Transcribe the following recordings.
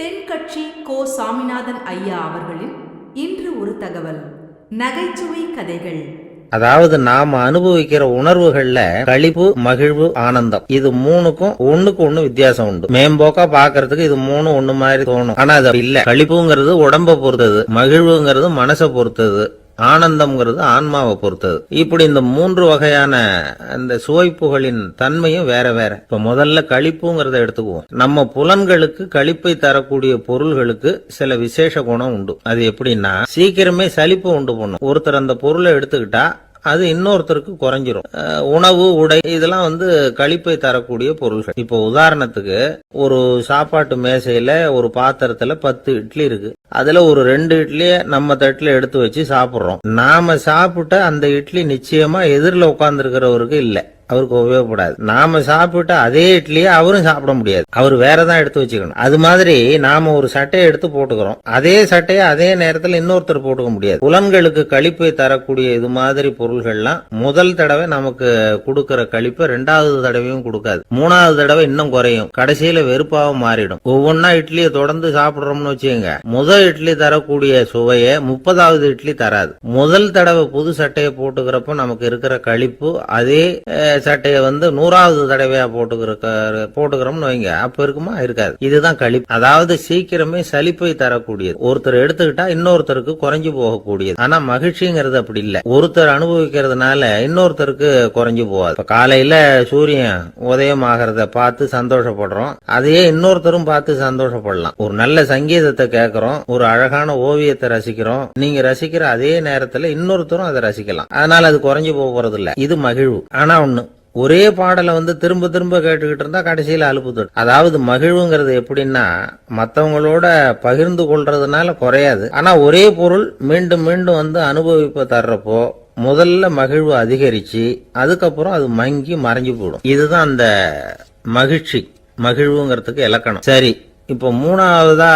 தென்கட்சி கோ சாமிநாதன் ஐயா அவர்களின் இன்று ஒரு தகவல். நகைச்சுவை கதைகள். அதாவது நாம அனுபவிக்கிற உணர்வுகள்ல களிப்பு மகிழ்வு ஆனந்தம் இது மூணுக்கும் ஒண்ணுக்கு ஒண்ணு வித்தியாசம் உண்டு. மேம்போக்கா பாக்குறதுக்கு இது மூணு ஒண்ணு மாதிரி தோணும். ஆனா அது இல்ல. கழிப்புங்கிறது உடம்ப பொறுத்தது மகிழ்வுங்கிறது மனசை பொறுத்தது. ஆனந்தம்ங்கிறது ஆன்மாவை பொறுத்தது. இப்படி இந்த மூன்று வகையான அந்த சுவைப்புகளின் தன்மையும் வேற வேற. இப்ப முதல்ல கழிப்புங்கிறத எடுத்துக்குவோம். நம்ம புலன்களுக்கு கழிப்பை தரக்கூடிய பொருள்களுக்கு சில விசேஷ குணம் உண்டு. அது எப்படின்னா சீக்கிரமே சலிப்பு உண்டு பண்ணும் ஒருத்தர் அந்த பொருளை எடுத்துக்கிட்டா அது இன்னொருத்தருக்கு குறைஞ்சிரும். உணவு உடை இதெல்லாம் வந்து கழிப்பை தரக்கூடிய பொருள்கள். இப்போ உதாரணத்துக்கு ஒரு சாப்பாட்டு மேசையில ஒரு பாத்திரத்துல பத்து இட்லி இருக்கு. அதுல ஒரு ரெண்டு இட்லிய நம்ம தட்டுல எடுத்து வச்சு சாப்பிடுறோம். நாம சாப்பிட்ட அந்த இட்லி நிச்சயமா எதிரில் உட்கார்ந்துருக்கிறவருக்கு இல்லை. அவருக்கு உபயோகப்படாது. நாம சாப்பிட்ட அதே இட்லியை அவரும் சாப்பிட முடியாது. அவர் வேறதான் எடுத்து வச்சுக்கணும். அது மாதிரி நாம ஒரு சட்டையை எடுத்து போட்டுக்கிறோம். அதே சட்டையை அதே நேரத்தில் இன்னொருத்தர் போட்டுக்க முடியாது. புலன்களுக்கு கழிப்பை தரக்கூடிய இது மாதிரி பொருள்கள்லாம் முதல் தடவை நமக்கு கொடுக்கிற கழிப்பை ரெண்டாவது தடவையும் கொடுக்காது. மூணாவது தடவை இன்னும் குறையும். கடைசியில வெறுப்பாக மாறிடும். ஒவ்வொன்னா இட்லியை தொடர்ந்து சாப்பிடுறோம்னு வச்சுக்கோங்க. முதல் இட்லி தரக்கூடிய சுவையை முப்பதாவது இட்லி தராது. முதல் தடவை புது சட்டையை போட்டுக்கிறப்ப நமக்கு இருக்கிற கழிப்பு அதே சட்டையை வந்து நூறாவது தடவையா போட்டுக்கிற போட்டுக்கிறோம்னு வைங்க. அப்ப இருக்குமா? இருக்காது. இதுதான் கழிப்பு. அதாவது சீக்கிரமே சலிப்பை தரக்கூடியது. ஒருத்தர் எடுத்துக்கிட்டா இன்னொருத்தருக்கு குறைஞ்சு போகக்கூடியது. ஆனா மகிழ்ச்சிங்கிறது அப்படி இல்லை. ஒருத்தர் அனுபவிக்கிறதுனால இன்னொருத்தருக்கு குறைஞ்சு போகாது. இப்ப காலையில சூரியன் உதயம் ஆகிறத பார்த்து சந்தோஷப்படுறோம். அதையே இன்னொருத்தரும் பார்த்து சந்தோஷப்படலாம். ஒரு நல்ல சங்கீதத்தை கேட்கிறோம் ஒரு அழகான ஓவியத்தை ரசிக்கிறோம். நீங்க ரசிக்கிற அதே நேரத்துல இன்னொருத்தரும் அதை ரசிக்கலாம். அதனால அது குறைஞ்சு போகிறது இல்லை இல்ல இது மகிழ்வு. ஆனா ஒண்ணு ஒரே பாடலை வந்து திரும்ப திரும்ப கேட்டுக்கிட்டு இருந்தா கடைசியில் அலுப்பு தரும் அதாவது மகிழ்வுங்கிறது எப்படின்னா மற்றவங்களோட பகிர்ந்து கொள்றதுனால குறையாது. ஆனா ஒரே பொருள் மீண்டும் மீண்டும் வந்து அனுபவிப்ப தர்றப்போ முதல்ல மகிழ்வு அதிகரிச்சு அதுக்கப்புறம் அது மங்கி மறைஞ்சு போயிடும். இதுதான் அந்த மகிழ்ச்சி. மகிழ்வுங்கிறதுக்கு இலக்கணம். சரி இப்போ மூணாவதா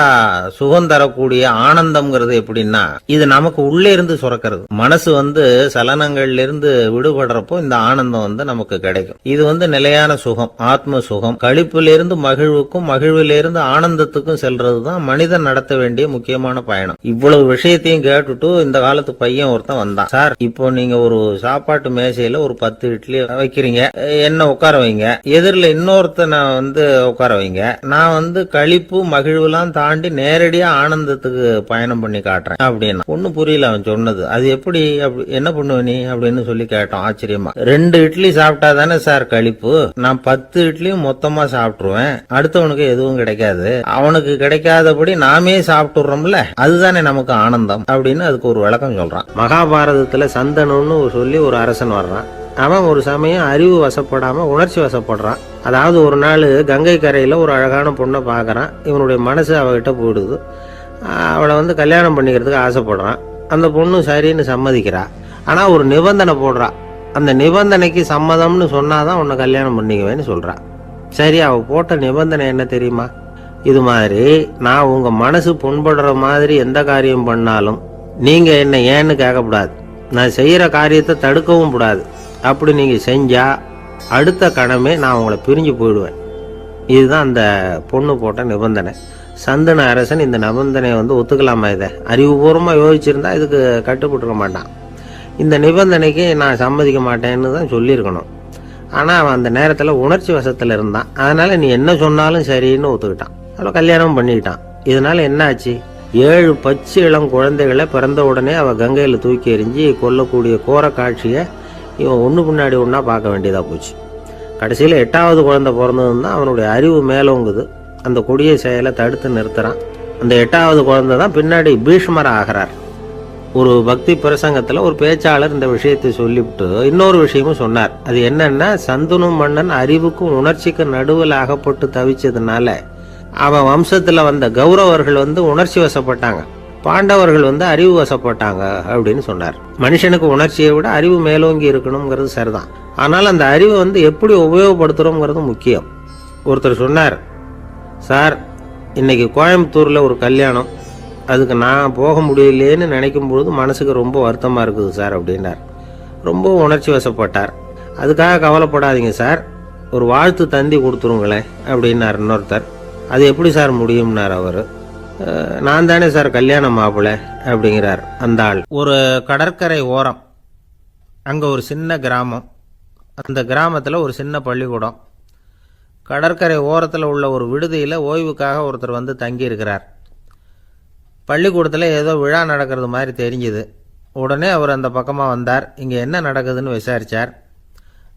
சுகம் தரக்கூடிய ஆனந்தம்ங்கிறது எப்படின்னா இது நமக்கு உள்ளே இருந்து சுரக்கிறது. மனசு வந்து சலனங்கள்ல இருந்து விடுபடுறப்போ இந்த ஆனந்தம் வந்து நமக்கு கிடைக்கும். இது வந்து நிலையான சுகம் ஆத்ம சுகம். கழிப்பிலிருந்து மகிழ்வுக்கும் மகிழ்விலிருந்து ஆனந்தத்துக்கும் செல்றது தான் மனிதன் நடத்த வேண்டிய முக்கியமான பயணம். இவ்வளவு விஷயத்தையும் கேட்டுட்டு இந்த காலத்து பையன் ஒருத்தன் வந்தான். சார் இப்போ நீங்க ஒரு சாப்பாட்டு மேசையில ஒரு பத்து இட்லி வைக்கிறீங்க. என்ன உட்கார வைங்க? எதிரில் இன்னொருத்தனை வந்து உட்கார வைங்க. நான் வந்து களிப்பு மகிழ்வுலாம் தாண்டி நேரடியா ஆனந்தத்துக்கு பயணம் பண்ணி காட்டுறேன். அப்படின்னா ஒன்னும் புரியல அவன் சொன்னது. அது எப்படி அப்படி என்ன பண்ணுவ நீ? அப்படின்னு சொல்லி கேட்டோம் ஆச்சரியமா. ரெண்டு இட்லி சாப்பிட்டா தானே சார் களிப்பு நான் பத்து இட்லியும் மொத்தமா சாப்பிட்டுருவேன். அடுத்தவனுக்கு எதுவும் கிடைக்காது. அவனுக்கு கிடைக்காதபடி நாமே சாப்பிட்டுறோம்ல. அதுதானே நமக்கு ஆனந்தம். அப்படின்னு அதுக்கு ஒரு விளக்கம் சொல்றான். மகாபாரதத்துல சந்தனுன்னு சொல்லி ஒரு அரசன் வர்றான். அவன் ஒரு சமயம் அறிவு வசப்படாமல் உணர்ச்சி வசப்படுறான். அதாவது ஒரு நாள் கங்கை கரையில் ஒரு அழகான பொண்ணை பார்க்குறான் இவனுடைய மனசு அவகிட்ட போயிடுது. அவளை வந்து கல்யாணம் பண்ணிக்கிறதுக்கு ஆசைப்படுறான். அந்த பொண்ணு சரின்னு சம்மதிக்கிறா. ஆனால் ஒரு நிபந்தனை போடுறா. அந்த நிபந்தனைக்கு சம்மதம்னு சொன்னாதான் உன்னை கல்யாணம் பண்ணிக்குவேன்னு சொல்கிறான் சரி அவள் போட்ட நிபந்தனை என்ன தெரியுமா? இது மாதிரி நான் உங்கள் மனசு புண்படுற மாதிரி எந்த காரியம் பண்ணாலும் நீங்கள் என்ன ஏன்னு கேட்கக்கூடாது. நான் செய்கிற காரியத்தை தடுக்கவும் கூடாது. அப்படி நீங்கள் செஞ்சால் அடுத்த கணமே நான் உங்களை பிரிஞ்சு போயிடுவேன். இதுதான் அந்த பொண்ணு போட்ட நிபந்தனை. சந்தன அரசன் இந்த நிபந்தனையை வந்து ஒத்துக்கலாமா இதை? அறிவுபூர்வமாக யோசிச்சிருந்தா இதுக்கு கட்டுப்பட்டுக்க மாட்டான். இந்த நிபந்தனைக்கு நான் சம்மதிக்க மாட்டேன்னு தான் சொல்லியிருக்கணும். ஆனால் அவன் அந்த நேரத்தில் உணர்ச்சி வசத்தில் இருந்தான். அதனால் நீ என்ன சொன்னாலும் சரின்னு ஒத்துக்கிட்டான். அவளை கல்யாணம் பண்ணிக்கிட்டான். இதனால் என்ன ஆச்சு ஏழு பச்சை இளம் குழந்தைகளை பிறந்த உடனே அவள் கங்கையில் தூக்கி எறிஞ்சு கொல்லக்கூடிய கோர காட்சியை இவன் ஒன்று பின்னாடி ஒன்றா பார்க்க வேண்டியதாக போச்சு. கடைசியில் எட்டாவது குழந்தை பிறந்ததுன்னு தான் அவனுடைய அறிவு மேலோங்குது அந்த கொடிய செயலை தடுத்து நிறுத்துகிறான் அந்த எட்டாவது குழந்தை தான் பின்னாடி பீஷ்மர் ஆகிறார். ஒரு பக்தி பிரசங்கத்தில் ஒரு பேச்சாளர் இந்த விஷயத்தை சொல்லிவிட்டு இன்னொரு விஷயமும் சொன்னார். அது என்னன்னா சந்துனு மன்னன் அறிவுக்கும் உணர்ச்சிக்கும் நடுவில் அகப்பட்டு தவிச்சதுனால அவன் வம்சத்தில் வந்த கௌரவர்கள் வந்து உணர்ச்சி வசப்பட்டாங்க. பாண்டவர்கள் வந்து அறிவு வசப்பட்டாங்க அப்படின்னு சொன்னார். மனுஷனுக்கு உணர்ச்சியை விட அறிவு மேலோங்கி இருக்கணுங்கிறது சரிதான். ஆனால் அந்த அறிவை வந்து எப்படி உபயோகப்படுத்துகிறோங்கிறது முக்கியம். ஒருத்தர் சொன்னார் சார் இன்னைக்கு கோயம்புத்தூரில் ஒரு கல்யாணம். அதுக்கு நான் போக முடியலேன்னு நினைக்கும் பொழுது மனசுக்கு ரொம்ப வருத்தமாக இருக்குது சார் அப்படின்னார். ரொம்ப உணர்ச்சி வசப்பட்டார். அதுக்காக கவலைப்படாதீங்க சார். ஒரு வாழ்த்து தந்தி கொடுத்துருங்களேன் அப்படின்னார் இன்னொருத்தர். அது எப்படி சார் முடியும்னார் அவர்? நான் தானே சார் கல்யாண மாப்பிள்ளை அப்படிங்கிறார் அந்த ஆள். ஒரு கடற்கரை ஓரம். அங்கே ஒரு சின்ன கிராமம். அந்த கிராமத்தில் ஒரு சின்ன பள்ளிக்கூடம். கடற்கரை ஓரத்தில் உள்ள ஒரு விடுதியில் ஓய்வுக்காக ஒருத்தர் வந்து தங்கியிருக்கிறார். பள்ளிக்கூடத்தில் ஏதோ விழா நடக்கிறது மாதிரி தெரிஞ்சுது. உடனே அவர் அந்த பக்கமாக வந்தார். இங்கே என்ன நடக்குதுன்னு விசாரித்தார்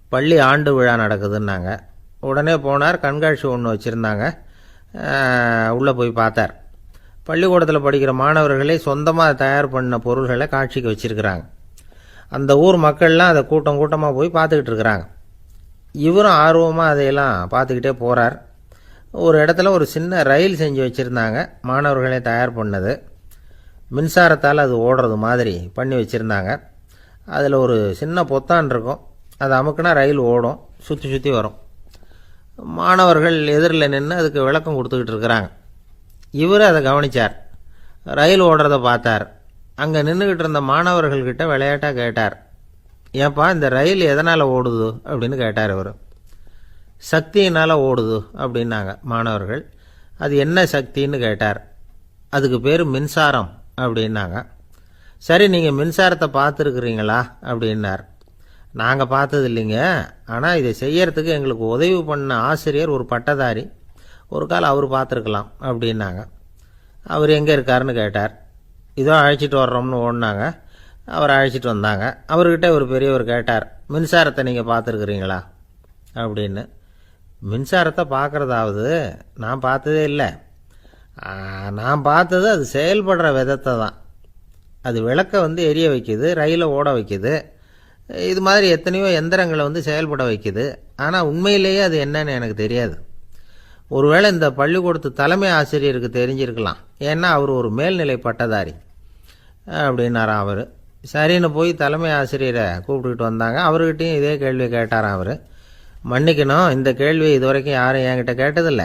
பள்ளி ஆண்டு விழா நடக்குதுன்னாங்க. உடனே போனார். கண்காட்சி ஒன்று வச்சுருந்தாங்க. உள்ளே போய் பார்த்தார். பள்ளிக்கூடத்தில் படிக்கிற மாணவர்களே சொந்தமாக தயார் பண்ண பொருள்களை காட்சிக்கு வச்சுருக்கிறாங்க. அந்த ஊர் மக்கள்லாம் அதை கூட்டம் கூட்டமாக போய் பார்த்துக்கிட்டு இருக்கிறாங்க. இவரும் ஆர்வமாக அதையெல்லாம் பார்த்துக்கிட்டே போகிறார் ஒரு இடத்துல ஒரு சின்ன ரயில் செஞ்சு வச்சுருந்தாங்க மாணவர்களே தயார் பண்ணது. மின்சாரத்தால் அது ஓடுறது மாதிரி பண்ணி வச்சுருந்தாங்க. அதில் ஒரு சின்ன பொத்தான் இருக்கும் அது அமுக்குனா ரயில் ஓடும் சுற்றி சுற்றி வரும். மாணவர்கள் எதிரில் நின்று அதுக்கு விளக்கம் கொடுத்துக்கிட்டு இருக்கிறாங்க. இவர் அதை கவனித்தார் ரயில் ஓடுறத பார்த்தார். அங்கே நின்றுக்கிட்டு இருந்த மாணவர்கள்கிட்ட விளையாட்டாக கேட்டார். ஏன்பா இந்த ரயில் எதனால் ஓடுது? அப்படின்னு கேட்டார் இவர். சக்தியினால் ஓடுது அப்படின்னாங்க மாணவர்கள். அது என்ன சக்தின்னு கேட்டார். அதுக்கு பேர் மின்சாரம் அப்படின்னாங்க. சரி நீங்கள் மின்சாரத்தை பார்த்துருக்குறீங்களா? அப்படின்னார். நாங்கள் பார்த்தது இல்லைங்க ஆனால் இதை செய்யறதுக்கு எங்களுக்கு உதவி பண்ண ஆசிரியர் ஒரு பட்டதாரி. ஒரு கால் அவர் பார்த்துருக்கலாம் அப்படின்னாங்க. அவர் எங்கே இருக்காருன்னு கேட்டார். இதோ அழைச்சிட்டு வர்றோம்னு ஓடினாங்க. அவர் அழைச்சிட்டு வந்தாங்க. அவர்கிட்ட ஒரு பெரியவர் கேட்டார் மின்சாரத்தை நீங்கள் பார்த்துருக்குறீங்களா? அப்படின்னு. மின்சாரத்தை பார்க்குறதாவது நான் பார்த்ததே இல்லை. நான் பார்த்தது அது செயல்படுற விதத்தை தான். அது விளக்கை வந்து எரிய வைக்குது ரயிலை ஓட வைக்குது. இது மாதிரி எத்தனையோ எந்திரங்களை வந்து செயல்பட வைக்குது. ஆனால் உண்மையிலேயே அது என்னன்னு எனக்கு தெரியாது. ஒருவேளை இந்த பள்ளிக்கூடத்து தலைமை ஆசிரியருக்கு தெரிஞ்சிருக்கலாம். ஏன்னா அவர் ஒரு மேல்நிலை பட்டதாரி. அப்படின்னாராம் அவர். சரின்னு போய் தலைமை ஆசிரியரை கூப்பிட்டுக்கிட்டு வந்தாங்க. அவர்கிட்டையும் இதே கேள்வியை கேட்டாராம் அவர். மன்னிக்கணும் இந்த கேள்வி இதுவரைக்கும் யாரும் என்கிட்ட கேட்டதில்ல.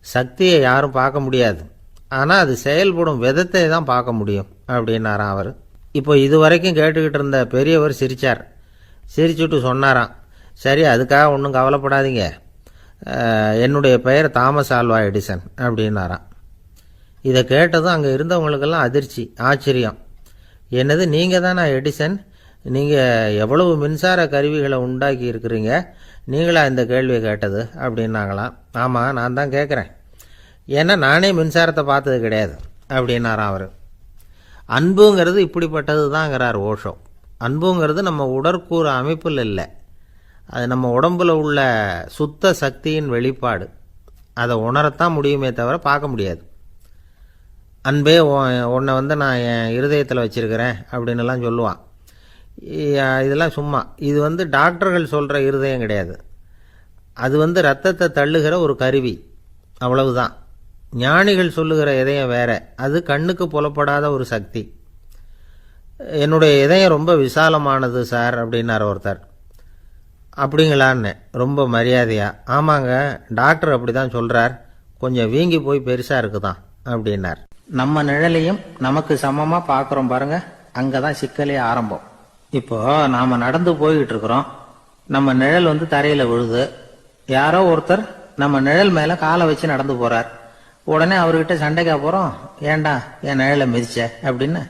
சக்தியை யாரும் பார்க்க முடியாது. ஆனால் அது செயல்படும் விதத்தை தான் பார்க்க முடியும் அப்படின்னாராம் அவர். இப்போ இதுவரைக்கும் கேட்டுக்கிட்டு இருந்த பெரியவர் சிரிச்சார். சிரிச்சுட்டு சொன்னாராம். சரி அதுக்காக ஒன்றும் கவலைப்படாதீங்க. என்னுடைய பெயர் தாமஸ் ஆல்வா எடிசன் அப்படின்னாராம். இதை கேட்டதும் அங்கே இருந்தவங்களுக்கெல்லாம் அதிர்ச்சி ஆச்சரியம். என்னது நீங்கள் தானா எடிசன்? நீங்கள் எவ்வளவு மின்சார கருவிகளை உண்டாக்கி இருக்கிறீங்க? நீங்களா இந்த கேள்வியை கேட்டது? அப்படின்னாங்களாம். ஆமாம் நான் தான் கேட்குறேன் ஏன்னா நானே மின்சாரத்தை பார்த்தது கிடையாது அப்படின்னாராம் அவர். அன்புங்கிறது இப்படிப்பட்டது தாங்கிறார் ஓஷோ. அன்புங்கிறது நம்ம உடற்கூறு அமைப்பில் இல்லை. அது நம்ம உடம்புல உள்ள சுத்த சக்தியின் வெளிப்பாடு. அதை உணரத்தான் முடியுமே தவிர பார்க்க முடியாது. அன்பே உன்னை வந்து நான் என் இருதயத்தில் வச்சுருக்கிறேன் அப்படின்னுலாம் சொல்லுவான். இதெல்லாம் சும்மா. இது வந்து டாக்டர்கள் சொல்கிற இருதயம் கிடையாது. அது வந்து ரத்தத்தை தள்ளுகிற ஒரு கருவி. அவ்வளவுதான். ஞானிகள் சொல்லுகிற இதயம் வேற. அது கண்ணுக்கு புலப்படாத ஒரு சக்தி. என்னுடைய இதயம் ரொம்ப விசாலமானது சார் அப்படின்னார் ஒருத்தர். அப்படிங்களான்னு ரொம்ப மரியாதையாக ஆமாங்க டாக்டர் அப்படி தான் சொல்கிறார் கொஞ்சம் வீங்கி போய் பெருசாக இருக்குதான் அப்படின்னார். நம்ம நிழலையும் நமக்கு சமமாக பார்க்குறோம் பாருங்க அங்கே தான் சிக்கலே ஆரம்பம். இப்போ நாம் நடந்து போய்கிட்டு இருக்கிறோம் நம்ம நிழல் வந்து தரையில் விழுது யாரோ ஒருத்தர் நம்ம நிழல் மேலே காலை வச்சு நடந்து போகிறார் உடனே அவர்கிட்ட சண்டைக்கா போகிறோம் ஏன்டா என் நிழலை மிதிச்ச அப்படின்னு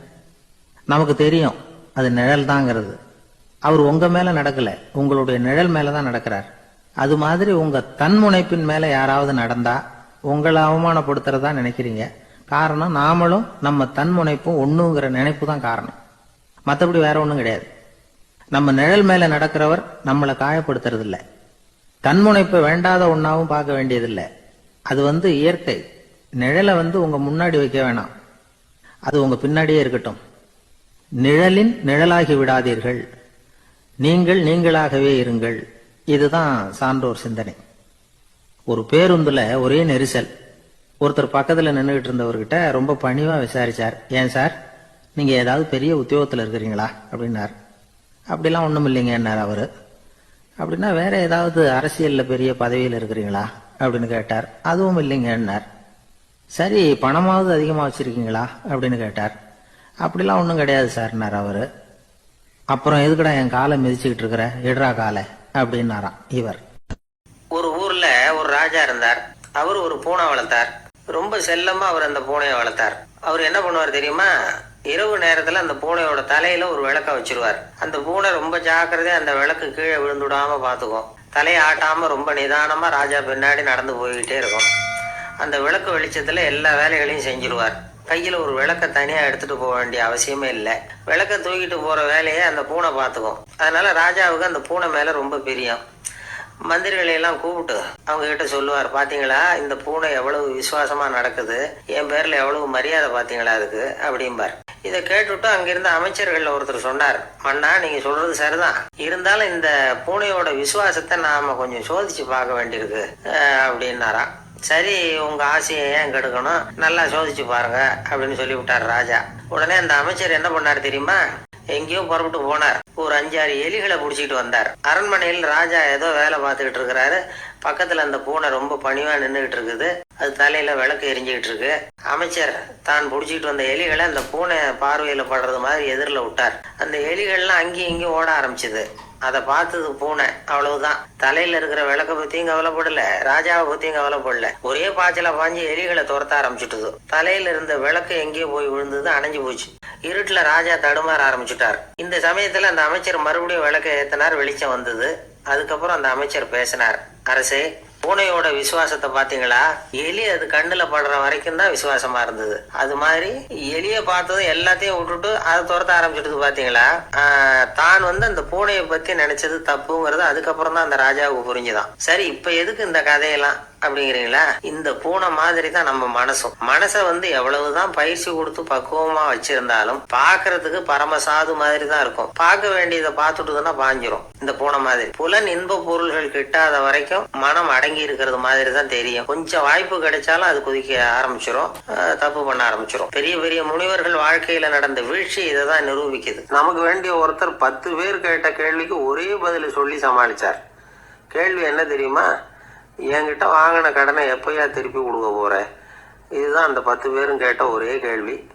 நமக்கு தெரியும் அது நிழல் தாங்கிறது அவர் உங்க மேல நடக்கல உங்களுடைய நிழல் மேல தான் நடக்கிறார். அது மாதிரி உங்க தன்முனைப்பின் மேல யாராவது நடந்தா உங்களை அவமானப்படுத்துறதா நினைக்கிறீங்க. காரணம் நாமளும் நம்ம தன்முனைப்பும் ஒண்ணுங்கிற நினைப்பு தான் காரணம். மற்றபடி வேற ஒன்றும் கிடையாது. நம்ம நிழல் மேல நடக்கிறவர் நம்மளை காயப்படுத்துறது தன் தன்முனைப்பை வேண்டாத ஒன்னாவும் பார்க்க வேண்டியதில்லை. அது வந்து இயற்கை. நிழலை வந்து உங்க முன்னாடி வைக்க வேணாம். அது உங்க பின்னாடியே இருக்கட்டும். நிழலின் நிழலாகி விடாதீர்கள். நீங்கள் நீங்களாகவே இருங்கள். இதுதான் சான்றோர் சிந்தனை. ஒரு பேருந்துல ஒரே நெரிசல். ஒருத்தர் பக்கத்துல நின்றுகிட்டு இருந்தவர்கிட்ட ரொம்ப பணிவா விசாரிச்சார். ஏன் சார்? நீங்க ஏதாவது பெரிய உத்தியோகத்தில் இருக்கிறீங்களா? அப்படின்னார். அப்படிலாம் ஒன்றும் இல்லைங்கன்னார் அவர். அப்படின்னா வேற ஏதாவது அரசியலில் பெரிய பதவியில் இருக்கிறீங்களா? அப்படின்னு கேட்டார். அதுவும் இல்லைங்கன்னார் சரி பணமாவது அதிகமாக வச்சிருக்கீங்களா? அப்படின்னு கேட்டார். அப்படிலாம் ஒன்றும் கிடையாது சார்னார் அவர். அப்புறம் எதுக்குடா என் காலை மிதிச்சுக்கிட்டு இருக்கிற? இடரா காலை அப்படின்னாராம் இவர். ஒரு ஊர்ல ஒரு ராஜா இருந்தார். அவர் ஒரு பூனை வளர்த்தார். ரொம்ப செல்லமா அவர் அந்த பூனையை வளர்த்தார். அவர் என்ன பண்ணுவார் தெரியுமா? இரவு நேரத்துல அந்த பூனையோட தலையில ஒரு விளக்க வச்சிருவார். அந்த பூனை ரொம்ப ஜாக்கிரதையா அந்த விளக்கு கீழே விழுந்துடாம பாத்துக்கும் தலையை ஆட்டாம ரொம்ப நிதானமா ராஜா பின்னாடி நடந்து போய்கிட்டே இருக்கும். அந்த விளக்கு வெளிச்சத்துல எல்லா வேலைகளையும் செஞ்சிருவார். கையில் ஒரு விளக்க தனியாக எடுத்துகிட்டு போக வேண்டிய அவசியமே இல்லை. விளக்க தூக்கிட்டு போகிற வேலையை அந்த பூனை பார்த்துக்கும். அதனால் ராஜாவுக்கு அந்த பூனை மேலே ரொம்ப பிரியம். மந்திரிகளையெல்லாம் கூப்பிட்டு அவங்க கிட்ட சொல்லுவார் பார்த்தீங்களா இந்த பூனை எவ்வளவு விசுவாசமாக நடக்குது? என் பேரில் எவ்வளவு மரியாதை பார்த்தீங்களா அதுக்கு? அப்படிம்பார். இதை கேட்டுவிட்டு அங்கிருந்த அமைச்சர்கள்ல ஒருத்தர் சொன்னார் மன்னா நீங்கள் சொல்கிறது சரிதான். இருந்தாலும் இந்த பூனையோட விசுவாசத்தை நாம் கொஞ்சம் சோதிச்சு பார்க்க வேண்டியிருக்கு அப்படின்னாரா அப்படின்னாராம். சரி உங்க ஆசையை ஏன் கெடுக்கணும் நல்லா சோதிச்சு பாருங்க அப்படின்னு சொல்லி விட்டார் ராஜா. உடனே அந்த அமைச்சர் என்ன பண்ணார் தெரியுமா? எங்கேயோ புறப்பட்டு போனார். ஒரு அஞ்சாறு எலிகளை பிடிச்சிட்டு வந்தார். அரண்மனையில் ராஜா ஏதோ வேலை பார்த்துக்கிட்டு இருக்கிறாரு. பக்கத்துல அந்த பூனை ரொம்ப பணிவா நின்றுகிட்டு இருக்குது. அது தலையில விளக்கு எரிஞ்சுக்கிட்டு இருக்கு. அமைச்சர் தான் பிடிச்சிட்டு வந்த எலிகளை அந்த பூனை பார்வையில படுறது மாதிரி எதிரில் விட்டார். அந்த எலிகள்லாம் அங்கேயும் இங்கேயும் ஓட ஆரம்பிச்சது. அதை பார்த்தது பூனை. அவ்வளவுதான். தலையில இருக்கிற விளக்க பத்தியும் கவலைப்படல. ராஜாவை பத்தியும் கவலைப்படல. ஒரே பாய்ச்சல பாஞ்சு எலிகளை துரத்த ஆரம்பிச்சுட்டுது. தலையில இருந்த விளக்கு எங்கேயோ போய் விழுந்தது அணைஞ்சு போச்சு. இருட்டுல ராஜா தடுமாற ஆரம்பிச்சுட்டார். இந்த சமயத்துல அந்த அமைச்சர் மறுபடியும் விளக்க ஏத்தினார் வெளிச்சம் வந்தது. அதுக்கப்புறம் அந்த அமைச்சர் பேசினார். அரசே பூனையோட விசுவாசத்தை பாத்தீங்களா எலி அது கண்ணுல படுற வரைக்கும் தான் விசுவாசமா இருந்தது. அது மாதிரி எலிய பார்த்ததும் எல்லாத்தையும் விட்டுட்டு அதை துரத்த ஆரம்பிச்சிட்டு பாத்தீங்களா தான் வந்து அந்த பூனையை பத்தி நினைச்சது தப்புங்கிறது அதுக்கப்புறம் தான் அந்த ராஜாவுக்கு புரிஞ்சுதான். சரி இப்ப எதுக்கு இந்த கதையெல்லாம்? அப்படிங்கிறீங்களா? இந்த பூனை மாதிரி தான் நம்ம மனசும். மனசை வந்து எவ்வளவுதான் பயிற்சி கொடுத்து பக்குவமா வச்சிருந்தாலும் பாக்குறதுக்கு பரமசாது மாதிரி தான் இருக்கும். பார்க்க வேண்டியதை பார்த்துட்டுதுன்னா பாஞ்சிரும் இந்த பூனை மாதிரி. புலன் இன்ப பொருள்கள் கிட்டாத வரைக்கும் மனம் அடங்கி இருக்கிறது மாதிரி தான் தெரியும். கொஞ்சம் வாய்ப்பு கிடைச்சாலும் அது குதிக்க ஆரம்பிச்சிடும் தப்பு பண்ண ஆரம்பிச்சிடும் பெரிய பெரிய முனிவர்கள் வாழ்க்கையில நடந்த வீழ்ச்சி இதை தான் நிரூபிக்குது. நமக்கு வேண்டிய ஒருத்தர் பத்து பேர் கேட்ட கேள்விக்கு ஒரே பதில் சொல்லி சமாளிச்சார். கேள்வி என்ன தெரியுமா? என்கிட்ட வாங்கின கடனை எப்போயா திருப்பி கொடுக்க போகிறேன் இதுதான் அந்த பத்து பேரும் கேட்ட ஒரே கேள்வி.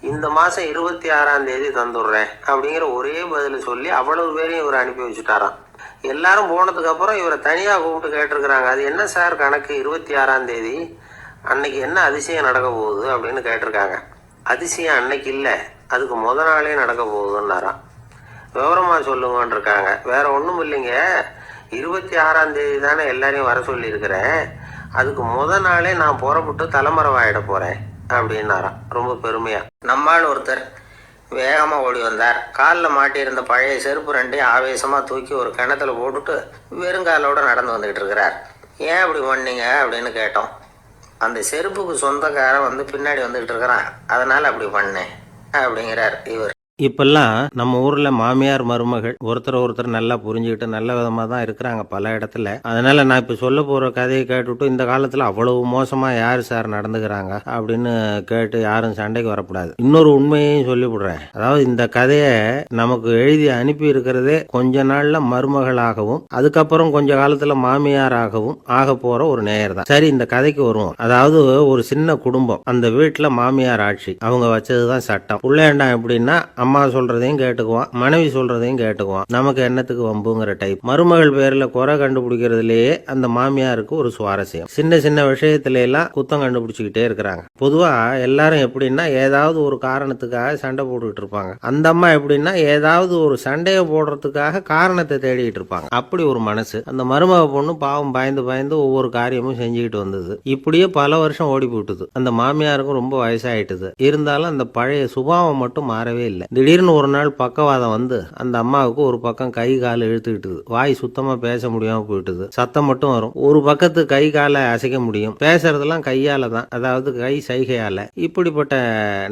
இந்த மாதம் இருபத்தி ஆறாம் தேதி தந்துடுறேன் அப்படிங்கிற ஒரே பதிலை சொல்லி அவ்வளவு பேரையும் இவர் அனுப்பி வச்சுட்டாராம். எல்லாரும் போனதுக்கப்புறம் இவரை தனியாக கூப்பிட்டு கேட்டிருக்கிறாங்க. அது என்ன சார் கணக்கு? இருபத்தி ஆறாம் தேதி. அன்னைக்கு என்ன அதிசயம் நடக்க போகுது அப்படின்னு கேட்டிருக்காங்க. அதிசயம் அன்னைக்கு இல்லை. அதுக்கு முத நாளே நடக்க போகுதுன்னாராம். விவரமாக சொல்லுங்கன்னு இருக்காங்க வேற ஒன்றும் இல்லைங்க. இருபத்தி ஆறாம் தேதி தானே எல்லாரையும் வர சொல்லியிருக்கிறேன். அதுக்கு முத நாளே நான் புறப்பட்டு தலைமறைவாயிட போகிறேன் அப்படின்னாராம். ரொம்ப பெருமையாக நம்மால் ஒருத்தர் வேகமாக ஓடி வந்தார். காலில் மாட்டியிருந்த பழைய செருப்பு ரெண்டையும் ஆவேசமாக தூக்கி ஒரு கிணத்துல போட்டுட்டு வெறுங்காலோடு நடந்து வந்துக்கிட்டு இருக்கிறார். ஏன் அப்படி பண்ணீங்க அப்படின்னு கேட்டோம். அந்த செருப்புக்கு சொந்தக்காரன் வந்து பின்னாடி வந்துக்கிட்டு இருக்கிறான். அதனால் அப்படி பண்ணேன் அப்படிங்கிறார் இவர். இப்பெல்லாம் நம்ம ஊர்ல மாமியார் மருமகள் ஒருத்தர் ஒருத்தர் நல்லா புரிஞ்சுக்கிட்டு நல்ல விதமா தான் இருக்கிறாங்க பல இடத்துல. அதனால நான் இப்ப சொல்ல போற கதையை கேட்டுவிட்டு இந்த காலத்துல அவ்வளவு மோசமா யாரு சார் நடந்துக்கிறாங்க அப்படின்னு கேட்டு யாரும் சண்டைக்கு வரக்கூடாது. இன்னொரு உண்மையையும் சொல்லிவிடுறேன். அதாவது இந்த கதையை நமக்கு எழுதி அனுப்பி இருக்கிறதே கொஞ்ச நாள்ல மருமகளாகவும் அதுக்கப்புறம் கொஞ்ச காலத்துல மாமியாராகவும் ஆக போற ஒரு நேயர் தான். சரி இந்த கதைக்கு வருவோம். அதாவது ஒரு சின்ன குடும்பம். அந்த வீட்டுல மாமியார் ஆட்சி. அவங்க வச்சதுதான் சட்டம். புள்ளையண்டா எப்படின்னா அம்மா சொல்றதையும் கேட்டுக்குவான் மனைவி சொல்றதையும் கேட்டுக்குவான். நமக்கு என்னத்துக்கு வம்புங்கிற டைப் மருமகள் பேர்ல குறை கண்டுபிடிக்கிறதுலயே அந்த மாமியாருக்கு ஒரு சுவாரஸ்யம். சின்ன சின்ன விஷயத்துல எல்லாம் குத்தம் கண்டுபிடிச்சுக்கிட்டே இருக்கிறாங்க. பொதுவா எல்லாரும் எப்படின்னா ஏதாவது ஒரு காரணத்துக்காக சண்டை போட்டுக்கிட்டு இருப்பாங்க. அந்த அம்மா எப்படின்னா ஏதாவது ஒரு சண்டையை போடுறதுக்காக காரணத்தை தேடிட்டு இருப்பாங்க. அப்படி ஒரு மனசு. அந்த மருமக பொண்ணு பாவம் பயந்து பயந்து ஒவ்வொரு காரியமும் செஞ்சுக்கிட்டு வந்தது. இப்படியே பல வருஷம் ஓடி போட்டுது அந்த மாமியாருக்கும் ரொம்ப வயசாயிட்டுது. இருந்தாலும் அந்த பழைய சுபாவம் மட்டும் மாறவே இல்லை. திடீர்னு ஒரு நாள் பக்கவாதம் வந்து அந்த அம்மாவுக்கு ஒரு பக்கம் கை கால் இழுத்துக்கிட்டுது. வாய் சுத்தமா பேச முடியாம போயிட்டுது. சத்தம் மட்டும் வரும். ஒரு பக்கத்து கை காலை அசைக்க முடியும். பேசுறதெல்லாம் கையால தான். அதாவது கை சைகையால. இப்படிப்பட்ட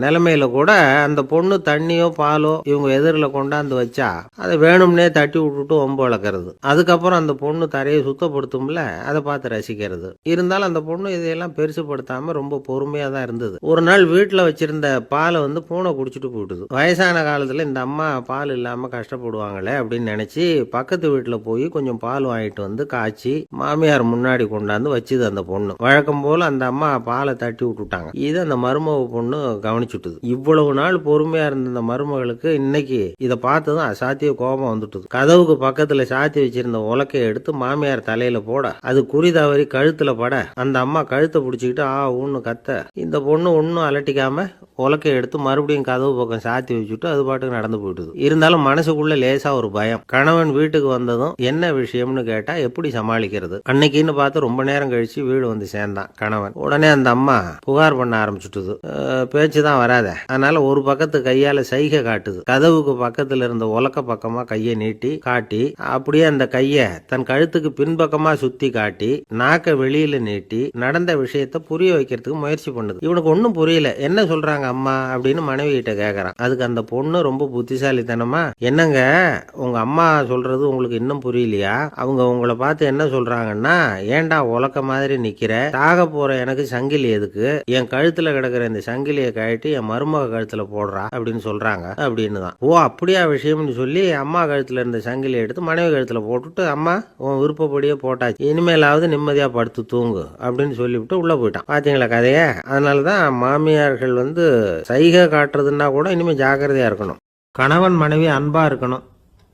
நிலைமையில கூட அந்த பொண்ணு தண்ணியோ பாலோ இவங்க எதிரில் கொண்டாந்து வச்சா அதை வேணும்னே தட்டி விட்டுட்டு ஒம்பு வளர்க்கறது. அதுக்கப்புறம் அந்த பொண்ணு தரையை சுத்தப்படுத்தும்ல அதை பார்த்து ரசிக்கிறது. இருந்தாலும் அந்த பொண்ணு இதையெல்லாம் பெருசுப்படுத்தாம ரொம்ப பொறுமையா தான் இருந்தது. ஒரு நாள் வீட்டில் வச்சிருந்த பாலை வந்து பூனை குடிச்சிட்டு போயிட்டுது. வயசான வயசான காலத்தில் இந்த அம்மா பால் இல்லாமல் கஷ்டப்படுவாங்களே அப்படின்னு நினச்சி பக்கத்து வீட்டில் போய் கொஞ்சம் பால் வாங்கிட்டு வந்து காய்ச்சி மாமியார் முன்னாடி கொண்டாந்து வச்சுது அந்த பொண்ணு. வழக்கம் போல் அந்த அம்மா பாலை தட்டி விட்டுட்டாங்க. இது அந்த மருமக பொண்ணு கவனிச்சுட்டுது. இவ்வளவு நாள் பொறுமையாக இருந்த அந்த மருமகளுக்கு இன்னைக்கு இதை பார்த்ததும் அசாத்திய கோபம் வந்துட்டுது. கதவுக்கு பக்கத்தில் சாத்தி வச்சிருந்த உலக்கையை எடுத்து மாமியார் தலையில் போட அது குறி தவறி கழுத்தில் பட அந்த அம்மா கழுத்தை பிடிச்சிக்கிட்டு ஆ ஊன்னு கத்த இந்த பொண்ணு ஒன்றும் அலட்டிக்காம உலக்கையை எடுத்து மறுபடியும் கதவு பக்கம் சாத்தி வச்சுட்டு அது பாட்டுக்கு நடந்து போயிட்டுது. இருந்தாலும் மனசுக்குள்ள லேசா ஒரு பயம். கணவன் வீட்டுக்கு வந்ததும் என்ன விஷயம்னு கேட்டா எப்படி சமாளிக்கிறது? அன்னைக்குன்னு பார்த்து ரொம்ப நேரம் கழிச்சு வீடு வந்து சேர்ந்தான் கணவன். உடனே அந்த அம்மா புகார் பண்ண ஆரம்பிச்சுட்டுது. பேச்சு தான் வராத. அதனால ஒரு பக்கத்து கையால சைகை காட்டுது. கதவுக்கு பக்கத்துல இருந்த உலக்க பக்கமா கையை நீட்டி காட்டி அப்படியே அந்த கைய தன் கழுத்துக்கு பின்பக்கமா சுத்தி காட்டி நாக்க வெளியில நீட்டி நடந்த விஷயத்த புரிய வைக்கிறதுக்கு முயற்சி பண்ணுது. இவனுக்கு ஒன்னும் புரியல. என்ன சொல்றாங்க அம்மா? அப்படின்னு மனைவி கிட்ட கேக்குறான். அதுக்கு அந்த பொண்ணு ரொம்ப புத்திசாலித்தனமா? என்னங்க உங்க அம்மா சொல்றது உங்களுக்கு இன்னும் புரியலையா? அவங்க உங்களை பார்த்து என்ன சொல்றாங்கன்னா ஏன்டா உலக்க மாதிரி நிக்கிற? தாக போற எனக்கு சங்கிலி எதுக்கு? என் கழுத்துல கிடக்குற இந்த சங்கிலியை கழட்டி என் மருமக கழுத்துல போடுறா அப்படின்னு சொல்றாங்க அப்படின்னு தான். ஓ அப்படியா விஷயம்னு சொல்லி அம்மா கழுத்துல இருந்த சங்கிலியை எடுத்து மனைவி கழுத்துல போட்டுட்டு அம்மா உன் விருப்பப்படியே போட்டாச்சு. இனிமேலாவது நிம்மதியா படுத்து தூங்கு அப்படின்னு சொல்லிவிட்டு உள்ள போயிட்டான். பாத்தீங்களா கதைய? அதனாலதான் மாமியார்கள் வந்து சைகை காட்டுறதுன்னா கூட இனிமே ஜாக்கிரதையா இருக்கணும். கணவன் மனைவி அன்பாக இருக்கணும்.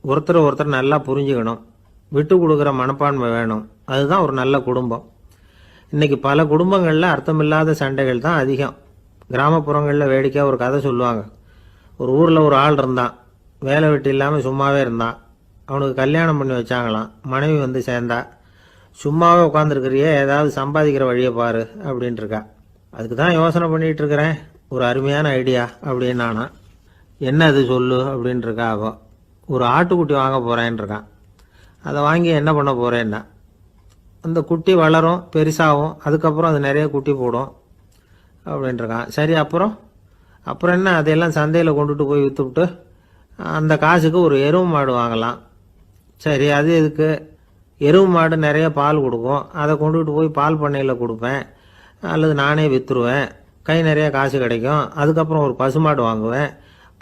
ஒருத்தர் ஒருத்தர் நல்லா புரிஞ்சுக்கணும். விட்டு கொடுக்குற மனப்பான்மை வேணும். அதுதான் ஒரு நல்ல குடும்பம். இன்னைக்கு பல குடும்பங்களில் அர்த்தமில்லாத சண்டைகள் தான் அதிகம். கிராமப்புறங்களில் வேடிக்கையாக ஒரு கதை சொல்லுவாங்க. ஒரு ஊரில் ஒரு ஆள் இருந்தான். வேலை வெட்டி இல்லாமல் சும்மாவே இருந்தான். அவனுக்கு கல்யாணம் பண்ணி வச்சாங்களாம். மனைவி வந்து சேர்ந்தா. சும்மாவே உட்காந்துருக்கிறியே ஏதாவது சம்பாதிக்கிற வழியை பாரு அப்படின்ட்டு இருக்கா. அதுக்கு தான் யோசனை பண்ணிகிட்டு இருக்கிறேன். ஒரு அருமையான ஐடியா அப்படின்னு நானா என்ன அது சொல்லு அப்படின்ட்டு ஒரு ஆட்டுக்குட்டி வாங்க போகிறேன்ருக்கான் இருக்கான் அதை வாங்கி என்ன பண்ண போகிறேன்னா அந்த குட்டி வளரும் பெருசாகும் அதுக்கப்புறம் அது நிறைய குட்டி போடும் அப்படின்ட்டுருக்கான் சரி அப்புறம்? அப்புறம் என்ன அதையெல்லாம் சந்தையில் கொண்டுட்டு போய் விற்றுவிட்டு அந்த காசுக்கு ஒரு எருவு மாடு வாங்கலாம். சரி அது இதுக்கு எருவு மாடு நிறைய பால் கொடுக்கும். அதை கொண்டுகிட்டு போய் பால் பண்ணையில் கொடுப்பேன். அல்லது நானே விற்றுருவேன் கை நிறைய காசு கிடைக்கும். அதுக்கப்புறம் ஒரு பசுமாடு வாங்குவேன்.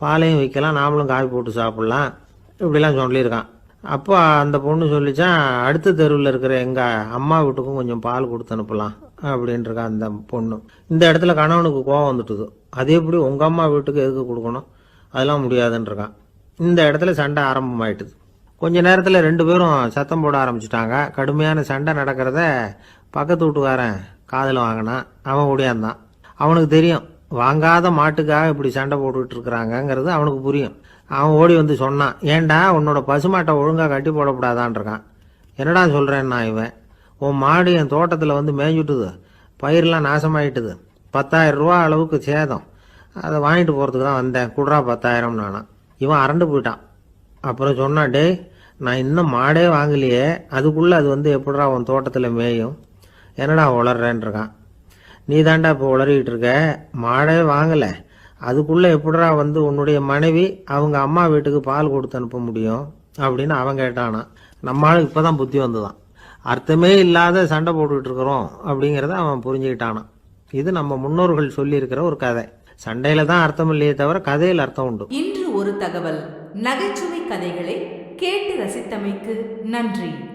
பாலையும் விற்கலாம் நாமளும் காய் போட்டு சாப்பிட்லாம். இப்படிலாம் சொல்லியிருக்கான். அப்போ அந்த பொண்ணு சொல்லிச்சான் அடுத்த தெருவில் இருக்கிற எங்கள் அம்மா வீட்டுக்கும் கொஞ்சம் பால் கொடுத்து அனுப்பலாம் அப்படின்ட்டுருக்கான் அந்த பொண்ணு. இந்த இடத்துல கணவனுக்கு கோவம் வந்துட்டுது. அது எப்படி உங்கள் அம்மா வீட்டுக்கு எதுக்கு கொடுக்கணும்? அதெல்லாம் முடியாதுன்றிருக்கான். இந்த இடத்துல சண்டை ஆரம்பமாயிட்டுது. கொஞ்ச நேரத்தில் ரெண்டு பேரும் சத்தம் போட ஆரம்பிச்சிட்டாங்க. கடுமையான சண்டை நடக்கிறத பக்கத்து வீட்டுக்காரன் காதில் வாங்கினான். அவன் ஓடியாந்தான் அவனுக்கு தெரியும் வாங்காத மாட்டுக்காக இப்படி சண்டை போட்டுக்கிட்டு இருக்கிறாங்கங்கிறது அவனுக்கு புரியும். அவன் ஓடி வந்து சொன்னான் ஏன்டா உன்னோட பசுமாட்டை ஒழுங்காக கட்டி போடக்கூடாதான் இருக்கான். என்னடா சொல்கிறேன்னா இவன்? உன் மாடு என் தோட்டத்தில் வந்து மேய்ஞ்சுட்டுது. பயிரெலாம் நாசமாயிட்டுது. பத்தாயிரம் ரூபா அளவுக்கு சேதம். அதை வாங்கிட்டு போகிறதுக்கு தான் வந்தேன். குடுறா பத்தாயிரம் நானா இவன் அரண்டு போயிட்டான். அப்புறம் சொன்னான் டேய் நான் இன்னும் மாடே வாங்கலையே. அதுக்குள்ளே அது வந்து எப்படா உன் தோட்டத்தில் மேயும்? என்னடா உளர்றேன்னு இருக்கான். நீ தாண்டா இப்போ உளறிக்கிட்டு இருக்க மாடே வாங்கலை. அதுக்குள்ளே எப்படா வந்து உன்னுடைய மனைவி அவங்க அம்மா வீட்டுக்கு பால் கொடுத்து அனுப்ப முடியும்? அப்படின்னு அவன் கேட்டானா. நம்மளுக்கு இப்போ தான் புத்தி வந்துதான். அர்த்தமே இல்லாத சண்டை போட்டுக்கிட்டு இருக்கிறோம் அப்படிங்கிறத அவன் புரிஞ்சுக்கிட்டானான் இது நம்ம முன்னோர்கள் சொல்லியிருக்கிற ஒரு கதை. சண்டையில தான் அர்த்தம் இல்லையே தவிர கதையில் அர்த்தம் உண்டு. இன்று ஒரு தகவல். நகைச்சுவை கதைகளை கேட்டு ரசித்தமைக்கு நன்றி.